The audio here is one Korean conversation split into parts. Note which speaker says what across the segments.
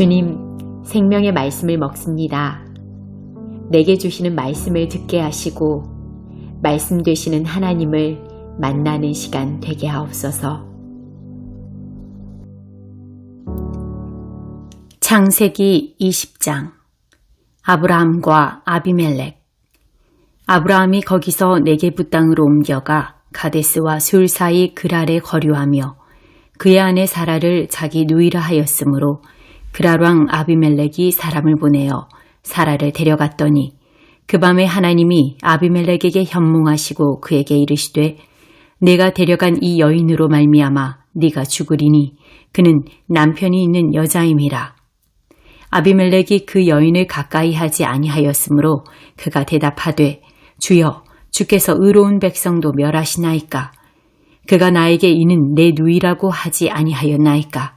Speaker 1: 주님, 생명의 말씀을 먹습니다. 내게 주시는 말씀을 듣게 하시고, 말씀 되시는 하나님을 만나는 시간 되게 하옵소서. 창세기 20장 아브라함과 아비멜렉 아브라함이 거기서 네게부 땅으로 옮겨가 가데스와 술 사이 그랄에 거류하며 그의 아내 사라를 자기 누이라 하였으므로 그랄 왕 아비멜렉이 사람을 보내어 사라를 데려갔더니 그 밤에 하나님이 아비멜렉에게 현몽하시고 그에게 이르시되 내가 데려간 이 여인으로 말미암아 네가 죽으리니 그는 남편이 있는 여자임이라. 아비멜렉이 그 여인을 가까이 하지 아니하였으므로 그가 대답하되 주여 주께서 의로운 백성도 멸하시나이까 그가 나에게 이는 내 누이라고 하지 아니하였나이까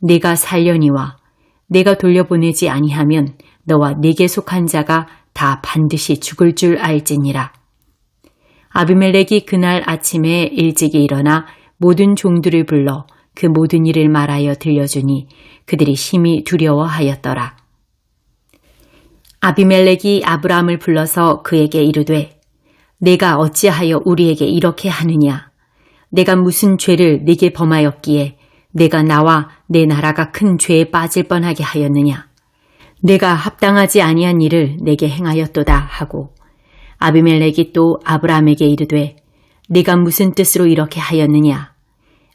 Speaker 1: 네가 살려니와 내가 돌려보내지 아니하면 너와 네게 속한 자가 다 반드시 죽을 줄 알지니라. 아비멜렉이 그날 아침에 일찍이 일어나 모든 종들을 불러 그 모든 일을 말하여 들려주니 그들이 심히 두려워하였더라. 아비멜렉이 아브라함을 불러서 그에게 이르되 내가 어찌하여 우리에게 이렇게 하느냐 내가 무슨 죄를 네게 범하였기에 내가 나와 내 나라가 큰 죄에 빠질 뻔하게 하였느냐? 내가 합당하지 아니한 일을 내게 행하였도다 하고 아비멜렉이 또 아브라함에게 이르되 네가 무슨 뜻으로 이렇게 하였느냐?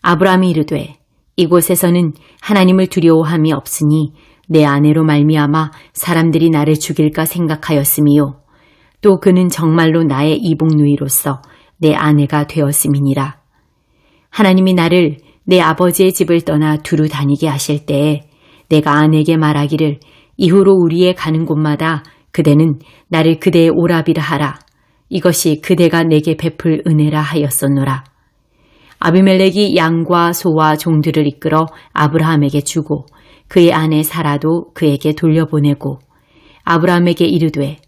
Speaker 1: 아브라함이 이르되 이곳에서는 하나님을 두려워함이 없으니 내 아내로 말미암아 사람들이 나를 죽일까 생각하였음이요. 또 그는 정말로 나의 이복누이로서 내 아내가 되었음이니라. 하나님이 나를 내 아버지의 집을 떠나 두루 다니게 하실 때에 내가 아내에게 말하기를 이후로 우리의 가는 곳마다 그대는 나를 그대의 오라비라 하라. 이것이 그대가 내게 베풀 은혜라 하였었노라. 아비멜렉이 양과 소와 종들을 이끌어 아브라함에게 주고 그의 아내 사라도 그에게 돌려보내고 아브라함에게 이르되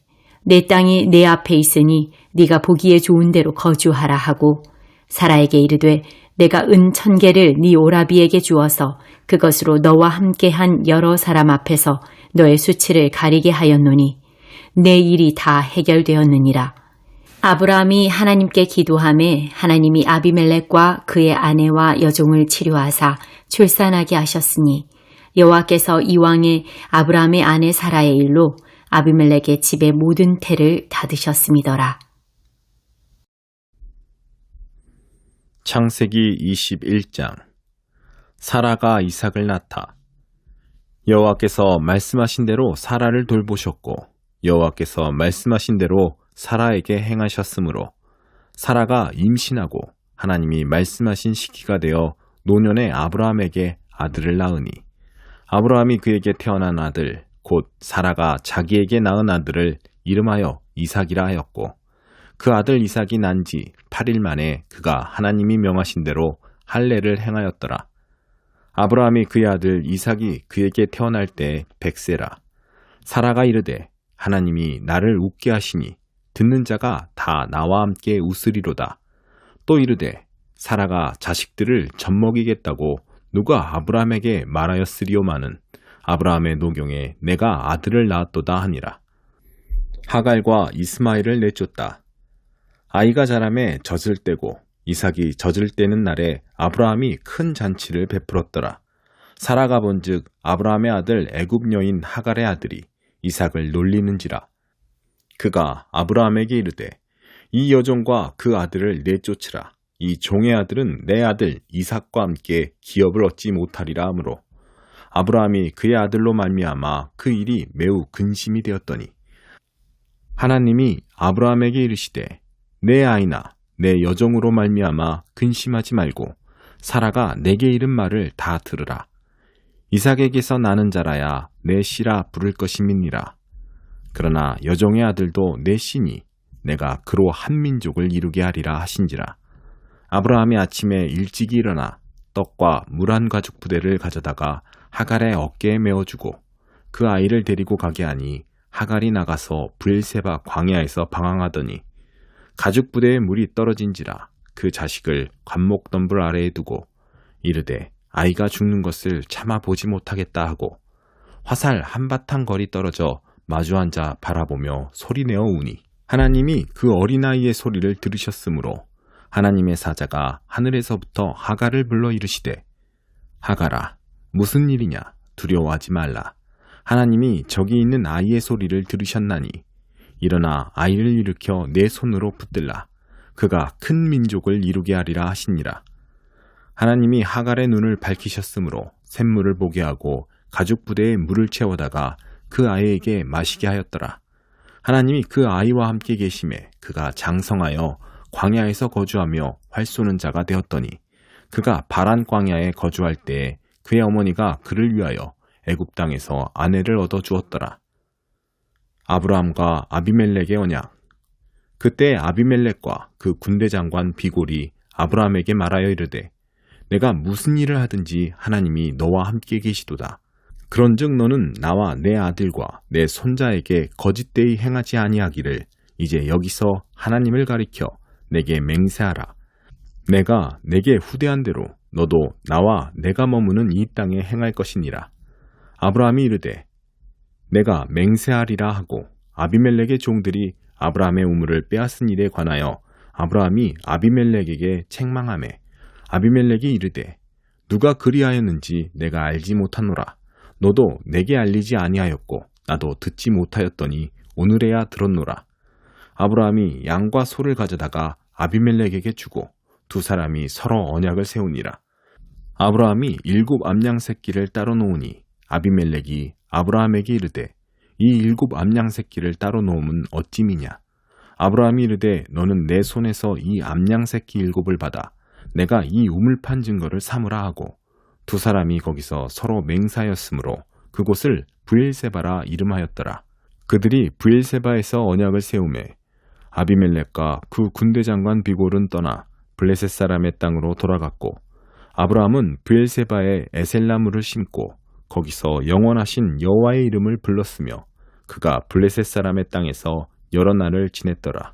Speaker 1: 내 땅이 내 앞에 있으니 네가 보기에 좋은 대로 거주하라 하고 사라에게 이르되 내가 은 천 개를 네 오라비에게 주어서 그것으로 너와 함께한 여러 사람 앞에서 너의 수치를 가리게 하였노니 내 일이 다 해결되었느니라. 아브라함이 하나님께 기도함에 하나님이 아비멜렉과 그의 아내와 여종을 치료하사 출산하게 하셨으니 여호와께서 이왕에 아브라함의 아내 사라의 일로 아비멜렉의 집의 모든 태를 닫으셨음이더라.
Speaker 2: 창세기 21장 사라가 이삭을 낳다. 여호와께서 말씀하신 대로 사라를 돌보셨고 여호와께서 말씀하신 대로 사라에게 행하셨으므로 사라가 임신하고 하나님이 말씀하신 시기가 되어 노년의 아브라함에게 아들을 낳으니 아브라함이 그에게 태어난 아들 곧 사라가 자기에게 낳은 아들을 이름하여 이삭이라 하였고 그 아들 이삭이 난 지 8일 만에 그가 하나님이 명하신 대로 할례를 행하였더라. 아브라함이 그의 아들 이삭이 그에게 태어날 때 백세라. 사라가 이르되 하나님이 나를 웃게 하시니 듣는 자가 다 나와 함께 웃으리로다. 또 이르되 사라가 자식들을 젖먹이겠다고 누가 아브라함에게 말하였으리오마는 아브라함의 노경에 내가 아들을 낳았도다 하니라. 하갈과 이스마엘을 내쫓다. 아이가 자라매 젖을 떼고 이삭이 젖을 떼는 날에 아브라함이 큰 잔치를 베풀었더라. 사라가 본즉 아브라함의 아들 애굽 여인 하갈의 아들이 이삭을 놀리는지라. 그가 아브라함에게 이르되 이 여종과 그 아들을 내쫓으라. 이 종의 아들은 내 아들 이삭과 함께 기업을 얻지 못하리라 하므로 아브라함이 그의 아들로 말미암아 그 일이 매우 근심이 되었더니 하나님이 아브라함에게 이르시되 내 아이나 내 여종으로 말미암아 근심하지 말고 사라가 내게 이른 말을 다 들으라. 이삭에게서 나는 자라야 내 씨라 부를 것임이니라. 그러나 여종의 아들도 내 씨니 내가 그로 한 민족을 이루게 하리라 하신지라. 아브라함이 아침에 일찍이 일어나 떡과 물 한 가죽 부대를 가져다가 하갈의 어깨에 메어주고 그 아이를 데리고 가게 하니 하갈이 나가서 브엘세바 광야에서 방황하더니 가죽 부대에 물이 떨어진지라 그 자식을 관목 덤불 아래에 두고 이르되 아이가 죽는 것을 참아 보지 못하겠다 하고 화살 한바탕 거리 떨어져 마주 앉아 바라보며 소리내어 우니. 하나님이 그 어린아이의 소리를 들으셨으므로 하나님의 사자가 하늘에서부터 하갈을 불러 이르시되 하갈아 무슨 일이냐? 두려워하지 말라. 하나님이 저기 있는 아이의 소리를 들으셨나니 일어나 아이를 일으켜 내 손으로 붙들라 그가 큰 민족을 이루게 하리라 하시니라 하나님이 하갈의 눈을 밝히셨으므로 샘물을 보게 하고 가죽 부대에 물을 채워다가 그 아이에게 마시게 하였더라. 하나님이 그 아이와 함께 계심에 그가 장성하여 광야에서 거주하며 활 쏘는 자가 되었더니 그가 바란 광야에 거주할 때에 그의 어머니가 그를 위하여 애굽 땅에서 아내를 얻어 주었더라. 아브라함과 아비멜렉의 언약 그때 아비멜렉과 그 군대 장관 비골이 아브라함에게 말하여 이르되 내가 무슨 일을 하든지 하나님이 너와 함께 계시도다. 그런즉 너는 나와 내 아들과 내 손자에게 거짓되이 행하지 아니하기를 이제 여기서 하나님을 가리켜 내게 맹세하라. 내가 내게 후대한 대로 너도 나와 내가 머무는 이 땅에 행할 것이니라. 아브라함이 이르되 내가 맹세하리라 하고 아비멜렉의 종들이 아브라함의 우물을 빼앗은 일에 관하여 아브라함이 아비멜렉에게 책망하매 아비멜렉이 이르되 누가 그리하였는지 내가 알지 못하노라. 너도 내게 알리지 아니하였고 나도 듣지 못하였더니 오늘에야 들었노라. 아브라함이 양과 소를 가져다가 아비멜렉에게 주고 두 사람이 서로 언약을 세우니라. 아브라함이 일곱 암양 새끼를 따로 놓으니 아비멜렉이 아브라함에게 이르되 이 일곱 암양 새끼를 따로 놓으면 어찌미냐. 아브라함이 이르되 너는 내 손에서 이 암양 새끼 일곱을 받아 내가 이 우물판 증거를 삼으라 하고 두 사람이 거기서 서로 맹사였으므로 그곳을 부엘세바라 이름하였더라. 그들이 부엘세바에서 언약을 세우매 아비멜렉과 그 군대 장관 비골은 떠나 블레셋 사람의 땅으로 돌아갔고 아브라함은 부엘세바에 에셀나무를 심고 거기서 영원하신 여호와의 이름을 불렀으며 그가 블레셋 사람의 땅에서 여러 날을 지냈더라.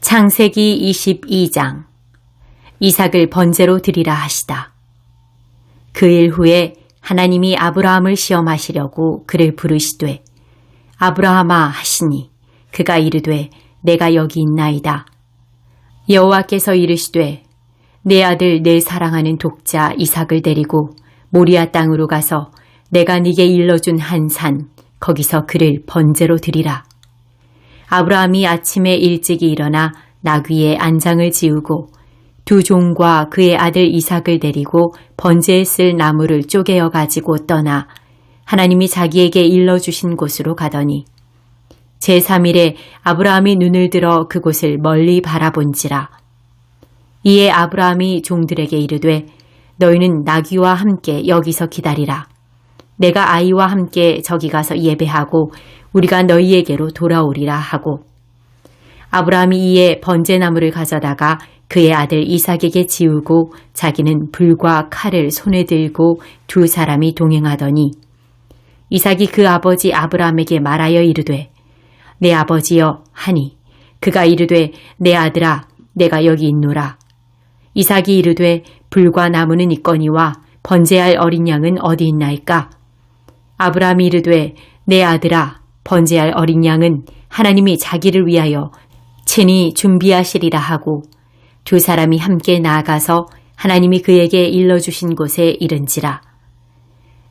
Speaker 1: 창세기 22장 이삭을 번제로 드리라 하시다. 그 일 후에 하나님이 아브라함을 시험하시려고 그를 부르시되 아브라함아 하시니 그가 이르되 내가 여기 있나이다. 여호와께서 이르시되 내 아들 내 사랑하는 독자 이삭을 데리고 모리아 땅으로 가서 내가 네게 일러준 한 산 거기서 그를 번제로 드리라. 아브라함이 아침에 일찍이 일어나 나귀의 안장을 지우고 두 종과 그의 아들 이삭을 데리고 번제에 쓸 나무를 쪼개어 가지고 떠나 하나님이 자기에게 일러주신 곳으로 가더니 제3일에 아브라함이 눈을 들어 그곳을 멀리 바라본지라. 이에 아브라함이 종들에게 이르되 너희는 나귀와 함께 여기서 기다리라. 내가 아이와 함께 저기 가서 예배하고 우리가 너희에게로 돌아오리라 하고 아브라함이 이에 번제나무를 가져다가 그의 아들 이삭에게 지우고 자기는 불과 칼을 손에 들고 두 사람이 동행하더니 이삭이 그 아버지 아브라함에게 말하여 이르되 내 아버지여 하니 그가 이르되 내 아들아 내가 여기 있노라 이삭이 이르되 불과 나무는 있거니와 번제할 어린 양은 어디 있나이까 아브라함이 이르되 내 아들아 번제할 어린 양은 하나님이 자기를 위하여 친히 준비하시리라 하고 두 사람이 함께 나아가서 하나님이 그에게 일러주신 곳에 이른지라.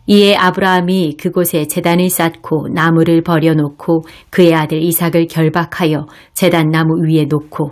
Speaker 1: 이에 아브라함이 그곳에 재단을 쌓고 나무를 버려놓고 그의 아들 이삭을 결박하여 재단 나무 위에 놓고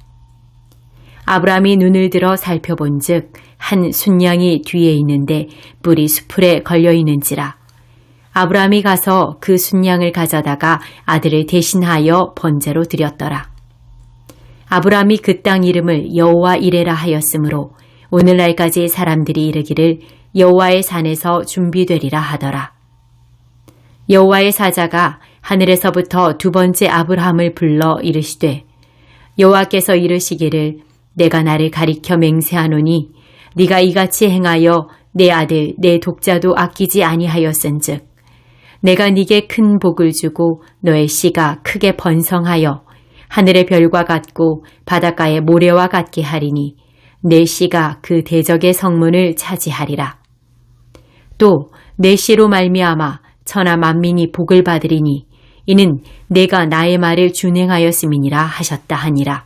Speaker 1: 아브라함이 눈을 들어 살펴본즉 한 순양이 뒤에 있는데 뿔이 수풀에 걸려 있는지라. 아브라함이 가서 그 순양을 가져다가 아들을 대신하여 번제로 드렸더라. 아브라함이 그 땅 이름을 여호와 이레라 하였으므로 오늘날까지 사람들이 이르기를 여호와의 산에서 준비되리라 하더라. 여호와의 사자가 하늘에서부터 두 번째 아브라함을 불러 이르시되 여호와께서 이르시기를 내가 나를 가리켜 맹세하노니 네가 이같이 행하여 내 아들 내 독자도 아끼지 아니하였은즉 내가 네게 큰 복을 주고 너의 씨가 크게 번성하여 하늘의 별과 같고 바닷가의 모래와 같게 하리니 내 씨가 그 대적의 성문을 차지하리라. 또 내 씨로 말미암아 천하 만민이 복을 받으리니 이는 내가 나의 말을 준행하였음이니라 하셨다 하니라.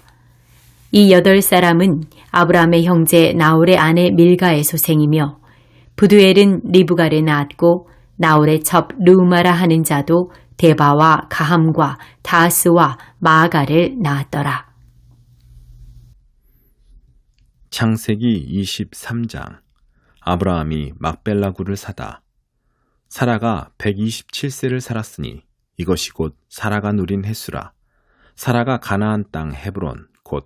Speaker 1: 이 여덟 사람은 아브라함의 형제 나홀의 아내 밀가의 소생이며 부두엘은 리브가를 낳았고 나홀의 첩 루마라 하는 자도 데바와 가함과 다스와 마아가를 낳았더라.
Speaker 2: 창세기 23장 아브라함이 막벨라구를 사다. 사라가 127세를 살았으니 이것이 곧 사라가 누린 횟수라. 사라가 가나안 땅 헤브론 곧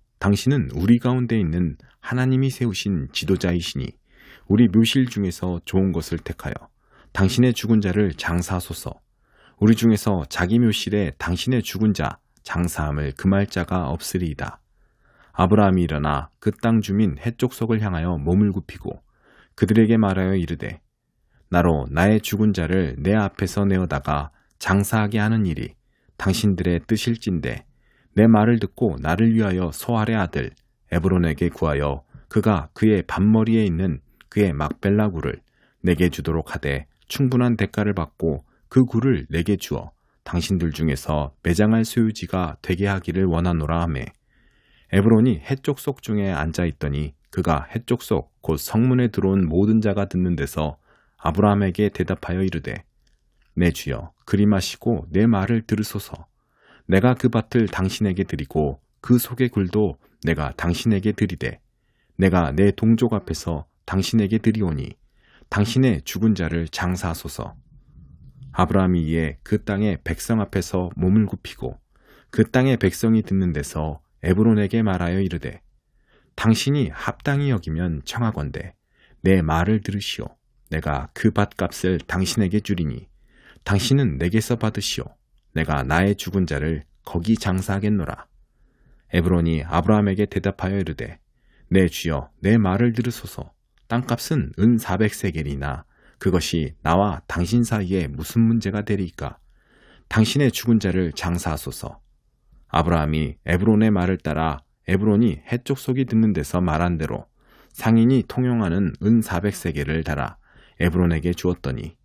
Speaker 2: 당신은 우리 가운데 있는 하나님이 세우신 지도자이시니 우리 묘실 중에서 좋은 것을 택하여 당신의 죽은 자를 장사하소서 우리 중에서 자기 묘실에 당신의 죽은 자 장사함을 금할 자가 없으리이다. 아브라함이 일어나 그 땅 주민 해쪽 속을 향하여 몸을 굽히고 그들에게 말하여 이르되 나로 나의 죽은 자를 내 앞에서 내어다가 장사하게 하는 일이 당신들의 뜻일진데 내 말을 듣고 나를 위하여 소알의 아들 에브론에게 구하여 그가 그의 반머리에 있는 그의 막벨라구를 내게 주도록 하되 충분한 대가를 받고 그 굴을 내게 주어 당신들 중에서 매장할 소유지가 되게 하기를 원하노라 하매. 에브론이 해쪽 속 중에 앉아 있더니 그가 해쪽 속 곧 성문에 들어온 모든 자가 듣는 데서 아브라함에게 대답하여 이르되 내 주여 그리 마시고 내 말을 들으소서 내가 그 밭을 당신에게 드리고 그 속의 굴도 내가 당신에게 드리되 내가 내 동족 앞에서 당신에게 드리오니 당신의 죽은 자를 장사하소서. 아브라함이 이에 그 땅의 백성 앞에서 몸을 굽히고 그 땅의 백성이 듣는 데서 에브론에게 말하여 이르되 당신이 합당히 여기면 청하건대 내 말을 들으시오. 내가 그 밭값을 당신에게 주리니 당신은 내게서 받으시오 내가 나의 죽은 자를 거기 장사하겠노라. 에브론이 아브라함에게 대답하여 이르되 내 주여 내 말을 들으소서. 땅값은 은 400세겔이나 그것이 나와 당신 사이에 무슨 문제가 되리까? 당신의 죽은 자를 장사하소서. 아브라함이 에브론의 말을 따라 에브론이 해쪽 속이 듣는 데서 말한 대로 상인이 통용하는 은 400세겔을 달아 에브론에게 주었더니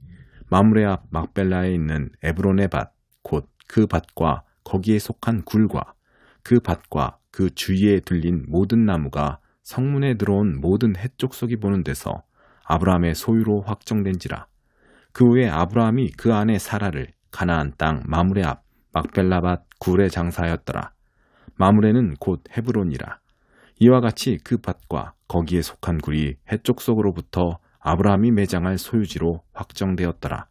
Speaker 2: 마므레 앞 막벨라에 있는 에브론의 밭, 곧 그 밭과 거기에 속한 굴과 그 밭과 그 주위에 들린 모든 나무가 성문에 들어온 모든 해쪽 속이 보는 데서 아브라함의 소유로 확정된지라. 그 후에 아브라함이 그 안에 사라를 가나안 땅 마므레 앞 막벨라밭 굴에 장사하였더라. 마므레는 곧 헤브론이라. 이와 같이 그 밭과 거기에 속한 굴이 해쪽 속으로부터 아브라함이 매장할 소유지로 확정되었더라.